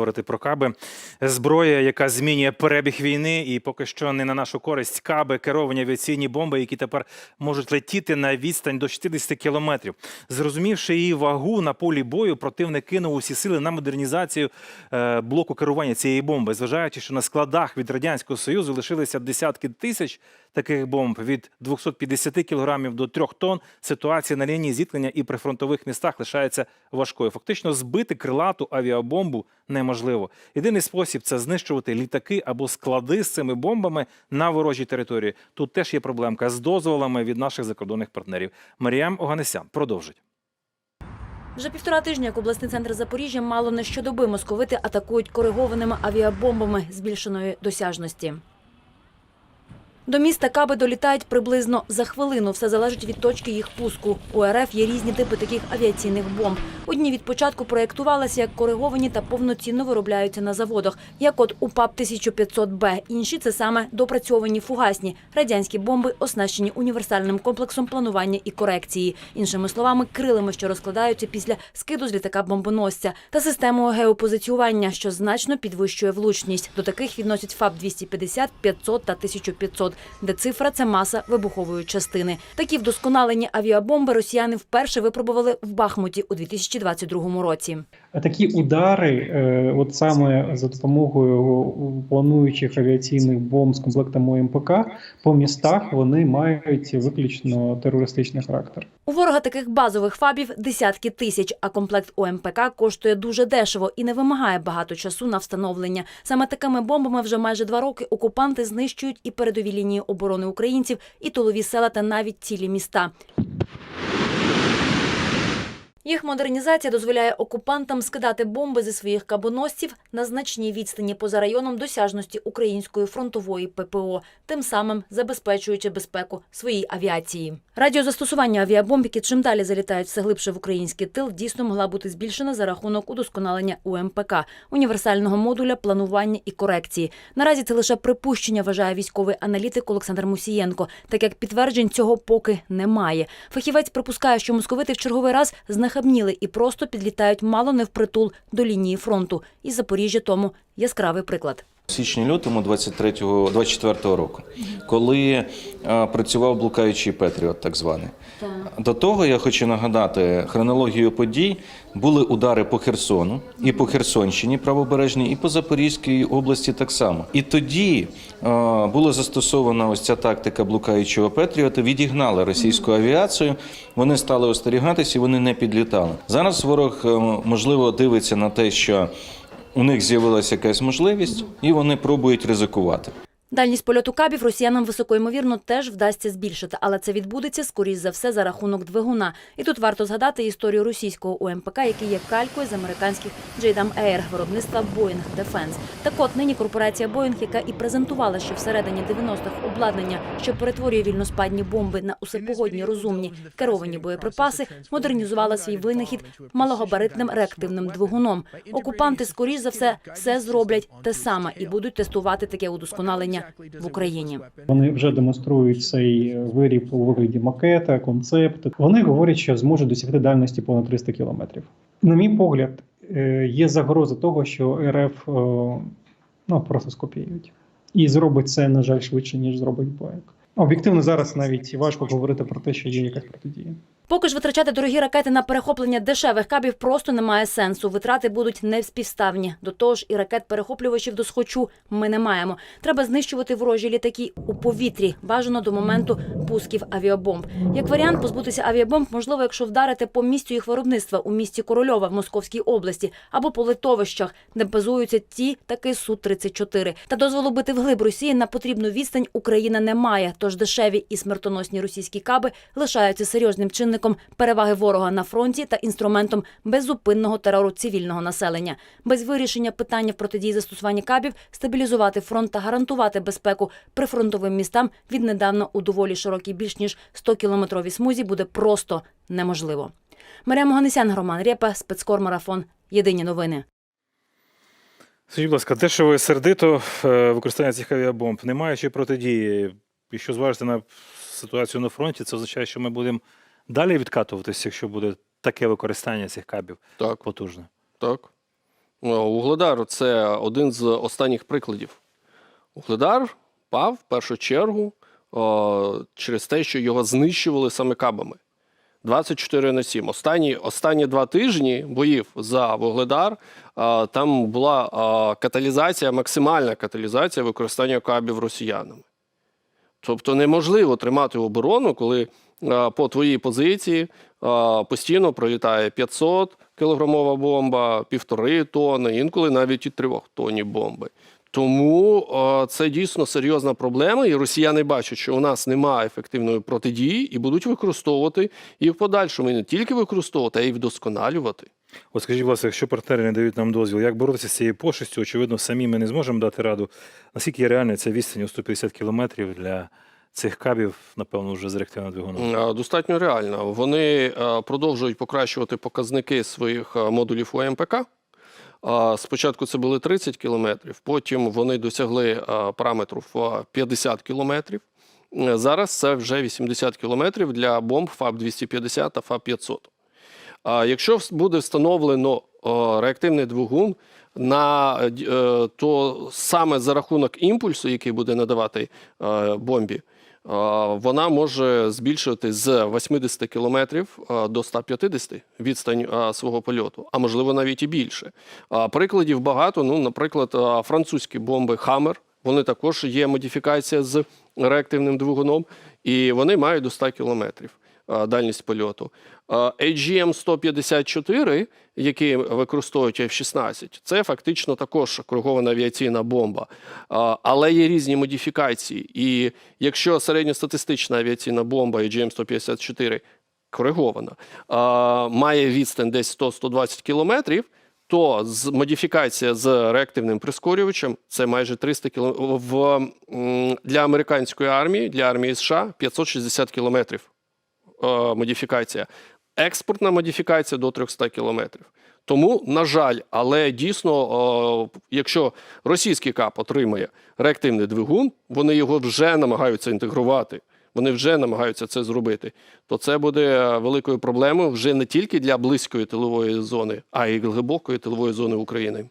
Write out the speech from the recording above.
поговорити про каби. Зброя, яка змінює перебіг війни, і поки що не на нашу користь. Каби, керовані авіаційні бомби, які тепер можуть летіти на відстань до 60 кілометрів. Зрозумівши її вагу на полі бою, противник кинув усі сили на модернізацію е, блоку керування цієї бомби, зважаючи, що на складах від радянського союзу лишилися десятки тисяч таких бомб від 250 кілограмів до 3 тонн. Ситуація на лінії зіткнення і при фронтових містах лишається важкою. Фактично, збити крилату авіабомбу неможливо. Єдиний спосіб це знищувати літаки або склади з цими бомбами на ворожій території. Тут теж є проблемка з дозволами від наших закордонних партнерів. Маріам Оганесян продовжить. Вже півтора тижня, як обласний центр Запоріжжя мало не щодоби московити атакують коригованими авіабомбами збільшеної досяжності. До міста Каби долітають приблизно за хвилину. Все залежить від точки їх пуску. У РФ є різні типи таких авіаційних бомб. Одні від початку проєктувалися як кориговані та повноцінно виробляються на заводах, як от УПАП 1500Б. Інші це саме допрацьовані фугасні радянські бомби, оснащені універсальним комплексом планування і корекції. Іншими словами, крилами, що розкладаються після скиду з літака бомбоносця, та системою геопозиціювання, що значно підвищує влучність. До таких відносять ФАП 250, 500 та 1500, де цифра це маса вибухової частини. Такі вдосконалені авіабомби росіяни вперше випробували в Бахмуті у 2022 році. Такі удари, е, от саме за допомогою плануючих авіаційних бомб з комплектом ОМПК по містах, вони мають виключно терористичний характер. У ворога таких базових фабів десятки тисяч, а комплект ОМПК коштує дуже дешево і не вимагає багато часу на встановлення. Саме такими бомбами вже майже два роки окупанти знищують і передові лінії оборони українців, і тилові села та навіть цілі міста. Їх модернізація дозволяє окупантам скидати бомби зі своїх кабоносців на значній відстані поза районом досяжності української фронтової ППО, тим самим забезпечуючи безпеку своїй авіації. Радіозастосування авіабомб, які чим далі залітають все глибше в український тил, дійсно могла бути збільшена за рахунок удосконалення УМПК універсального модуля планування і корекції. Наразі це лише припущення, вважає військовий аналітик Олександр Мусієнко, так як підтверджень цього поки немає. Фахівець припускає, що московити в черговий раз знахабніли і просто підлітають мало не впритул до лінії фронту. І Запоріжжя тому яскравий приклад. Січні-лютому 23-го, 24-го року, коли працював блукаючий Петріот, так званий. До того я хочу нагадати хронологію подій. Були удари по Херсону і по Херсонщині правобережній, і по Запорізькій області так само. І тоді була застосована ось ця тактика блукаючого Петріота, відігнали російську авіацію. Вони стали остерігатися, і вони не підлітали. Зараз ворог е, можливо дивиться на те, що у них з'явилася якась можливість, і вони пробують ризикувати. Дальність польоту кабів росіянам високоймовірно теж вдасться збільшити, але це відбудеться скоріш за все за рахунок двигуна. І тут варто згадати історію російського УМПК, який є калькою з американських JDAM Air виробництва Boeing Defense. Так от нині корпорація Boeing, яка і презентувала, що всередині 90-х обладнання, що перетворює вільноспадні бомби на усепогодні розумні керовані боєприпаси, модернізувала свій винахід малогабаритним реактивним двигуном. Окупанти скоріш за все все зроблять те саме і будуть тестувати таке удосконалення в Україні. Вони вже демонструють цей виріб у вигляді макета, концепту. Вони говорять, що зможуть досягти дальності понад 300 кілометрів. На мій погляд, е, є загроза того, що РФ е, ну просто скопіюють і зробить це на жаль швидше ніж зробить Боїнг. Об'єктивно зараз навіть важко говорити про те, що є якась протидія. Поки ж витрачати дорогі ракети на перехоплення дешевих кабів просто немає сенсу. Витрати будуть невспівставні. До того ж, і ракет-перехоплювачів до схочу ми не маємо. Треба знищувати ворожі літаки у повітрі, бажано до моменту пусків авіабомб. Як варіант, позбутися авіабомб можливо, якщо вдарити по місцю їх виробництва у місті Корольова в Московській області або по литовищах, де базуються ті таки су 34 Та дозволу бити вглиб Росії на потрібну відстань Україна не має. Тож дешеві і смертоносні російські каби лишаються серйозним чинником переваги ворога на фронті та інструментом беззупинного терору цивільного населення. Без вирішення питання в протидії застосування кабів, стабілізувати фронт та гарантувати безпеку прифронтовим містам від недавно у доволі широкій більш ніж 100-кілометровій смузі буде просто неможливо. Марія Моганесян, Роман Рєпа, спецкор Марафон. Єдині новини. Скажіть, будь ласка, дешево і сердито е, використання цих авіабомб, не маючи протидії. Якщо зважити на ситуацію на фронті, це означає, що ми будемо далі відкатуватися, якщо буде таке використання цих кабів Так, потужне. так. Угледар це один з останніх прикладів. Угледар пав в першу чергу о, через те, що його знищували саме кабами. 24 на 7. Останні, останні два тижні боїв за Вугледар а, там була а, каталізація, максимальна каталізація використання кабів росіянами. Тобто неможливо тримати оборону, коли по твоїй позиції постійно пролітає 500 кілограмова бомба, півтори тонни, інколи навіть і трьохтонні бомби. Тому це дійсно серйозна проблема, і росіяни бачать, що у нас немає ефективної протидії, і будуть використовувати і в подальшому і не тільки використовувати, а й вдосконалювати. От скажіть, будь якщо партнери не дають нам дозвіл, як боротися з цією пошестю? Очевидно, самі ми не зможемо дати раду. Наскільки є реальна ця відстань у 150 кілометрів для цих кабів, напевно, вже з реактивним двигуном? Достатньо реально. Вони продовжують покращувати показники своїх модулів ОМПК. Спочатку це були 30 кілометрів, потім вони досягли параметру в 50 кілометрів. Зараз це вже 80 кілометрів для бомб ФАБ-250 та ФАБ-500. Якщо буде встановлено реактивний двигун, на, е, е, то саме за рахунок імпульсу, який буде надавати е, бомбі, вона може збільшувати з 80 кілометрів е, до 150 відстань свого польоту, а можливо навіть і більше. Прикладів багато. Ну, наприклад, французькі бомби Хаммер. Вони також є модифікація з реактивним двигуном, і вони мають до 100 кілометрів дальність польоту. AGM-154, який використовують F-16, це фактично також кругована авіаційна бомба. Але є різні модифікації. І якщо середньостатистична авіаційна бомба AGM-154 коригована, має відстань десь 100-120 кілометрів, то з модифікація з реактивним прискорювачем це майже 300 кілометрів. Для американської армії, для армії США 560 кілометрів е, модифікація. Експортна модифікація до 300 кілометрів. Тому, на жаль, але дійсно, е, якщо російський КАП отримає реактивний двигун, вони його вже намагаються інтегрувати. Вони вже намагаються це зробити, то це буде великою проблемою вже не тільки для близької тилової зони, а й глибокої тилової зони України.